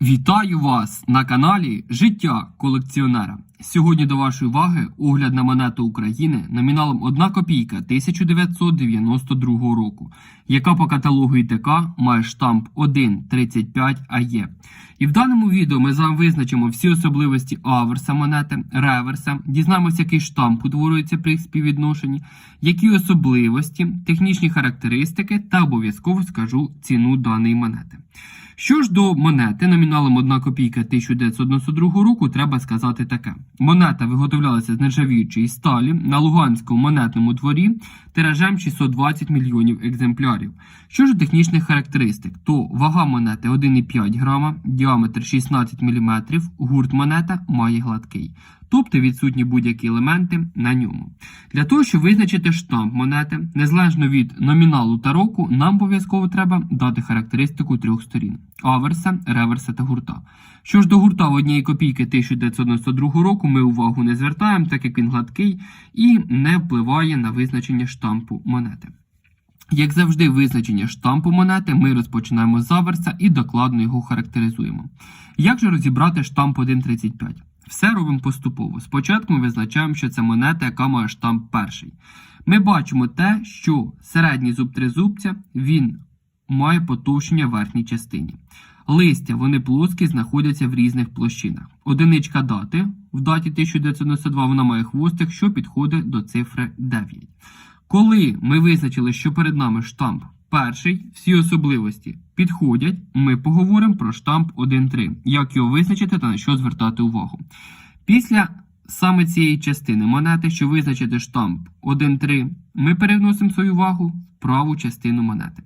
Вітаю вас на каналі Життя колекціонера. Сьогодні до вашої уваги огляд на монету України номіналом 1 копійка 1992 року, яка по каталогу ІТК має штамп 1.35 АЕ. І в даному відео ми з визначимо всі особливості аверса монети, реверса, дізнаємося, який штамп утворюється при їх співвідношенні, які особливості, технічні характеристики та обов'язково скажу ціну даної монети. Що ж до монети номіналом 1 копійка 1992 року, треба сказати таке: монета виготовлялася з нержавіючої сталі на Луганському монетному дворі тиражем 620 мільйонів екземплярів. Що ж до технічних характеристик, то вага монети 1,5 грама, діаметр 16 мм, гурт монета має гладкий, тобто відсутні будь-які елементи на ньому. Для того, щоб визначити штамп монети, незалежно від номіналу та року, нам обов'язково треба дати характеристику трьох сторін: аверса, реверса та гурта. Що ж до гурта в однієї копійки 1992 року, ми увагу не звертаємо, так як він гладкий і не впливає на визначення штампу монети. Як завжди, визначення штампу монети ми розпочинаємо з аверса і докладно його характеризуємо. Як же розібрати штамп 1.35? Все робимо поступово. Спочатку ми визначаємо, що це монета, яка має штамп перший. Ми бачимо те, що середній зуб тризубця він має потовщення в верхній частині. Листя вони плоскі, знаходяться в різних площинах. Одиничка дати в даті 1992 вона має хвостик, що підходить до цифри 9. Коли ми визначили, що перед нами штамп перший, всі особливості підходять, ми поговоримо про штамп 1.3, як його визначити та на що звертати увагу. Після саме цієї частини монети, що визначити штамп 1.3, ми переносимо свою увагу в праву частину монети.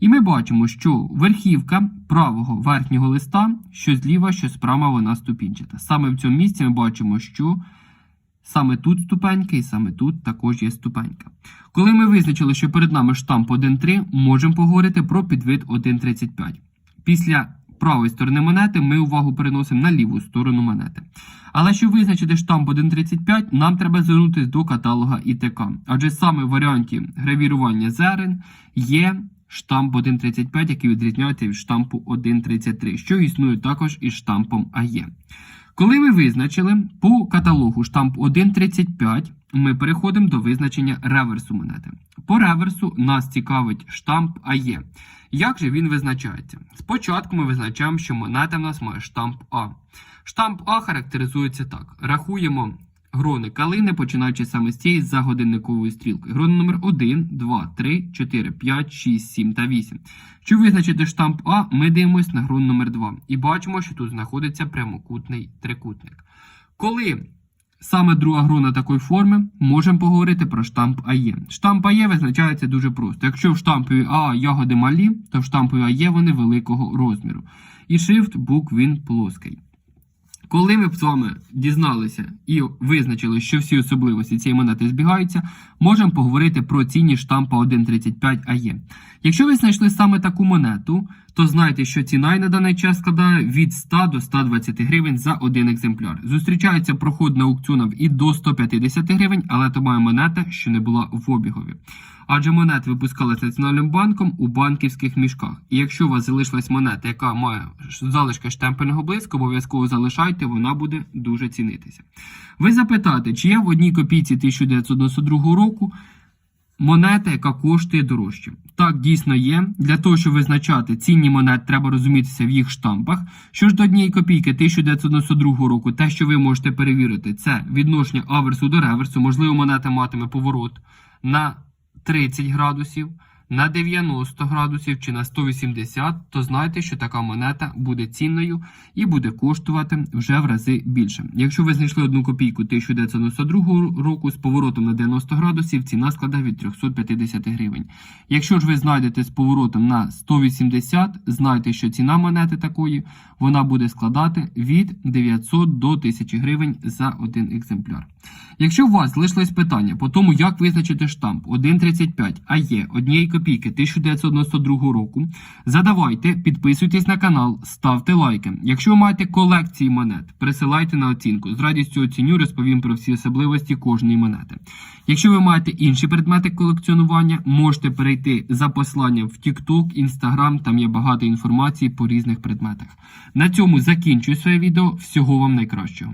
І ми бачимо, що верхівка правого верхнього листа, що зліва, що справа вона ступінчата. Саме в цьому місці ми бачимо, що Саме тут ступенька і саме тут також є ступенька. Коли ми визначили, що перед нами штамп 1.3, можемо поговорити про підвид 1.35. Після правої сторони монети ми увагу переносимо на ліву сторону монети. Але щоб визначити штамп 1.35, нам треба звернутися до каталога ІТК. Адже саме в варіанті гравірування зерен є штамп 1.35, який відрізняється від штампу 1.33, що існує також із штампом АЕ. Коли ми визначили по каталогу штамп 1.35, ми переходимо до визначення реверсу монети. По реверсу нас цікавить штамп АЕ. Як же він визначається? Спочатку ми визначаємо, що монета в нас має штамп А. Штамп А характеризується так: рахуємо грони калини, починаючи саме з цієї за годинниковою стрілкою. Грони номер 1, 2, 3, 4, 5, 6, 7 та 8. Щоб визначити штамп А, ми дивимося на грон номер 2 і бачимо, що тут знаходиться прямокутний трикутник. Коли саме друга грона такої форми, можемо поговорити про штамп АЕ. Штамп АЕ визначається дуже просто. Якщо в штампові А ягоди малі, то в штампові АЕ вони великого розміру. І шрифт букв він плоский. Коли ми б з вами дізналися і визначили, що всі особливості цієї монети збігаються, можемо поговорити про цінність штампа 1.35 АЄ. Якщо ви знайшли саме таку монету, то знайте, що ціна на даний час складає від 100 до 120 гривень за один екземпляр. Зустрічається проход на аукціонах і до 150 гривень, але то має монета, що не була в обігові. Адже монет випускалися Національним банком у банківських мішках. І якщо у вас залишилась монета, яка має залишки штемпельного блиску, обов'язково залишайте, вона буде дуже цінитися. Ви запитаєте, чи є в одній копійці 1992 року монета, яка коштує дорожче? Так, дійсно є. Для того, щоб визначати цінні монети, треба розумітися в їх штампах. Що ж до однієї копійки 1992 року, те, що ви можете перевірити, це відношення аверсу до реверсу. Можливо, монета матиме поворот на 30 градусів, на 90 градусів чи на 180, то знайте, що така монета буде цінною і буде коштувати вже в рази більше. Якщо ви знайшли одну копійку 1992 року з поворотом на 90 градусів, ціна складає від 350 гривень. Якщо ж ви знайдете з поворотом на 180, знайте, що ціна монети такої вона буде складати від 900 до 1000 гривень за один екземпляр. Якщо у вас залишилось питання по тому, як визначити штамп 1.35 АЄ однієї копійки 1992 року, задавайте, підписуйтесь на канал, ставте лайки. Якщо ви маєте колекції монет, присилайте на оцінку. З радістю оціню, розповім про всі особливості кожної монети. Якщо ви маєте інші предмети колекціонування, можете перейти за посиланням в TikTok, Instagram, там є багато інформації по різних предметах. На цьому закінчую своє відео. Всього вам найкращого.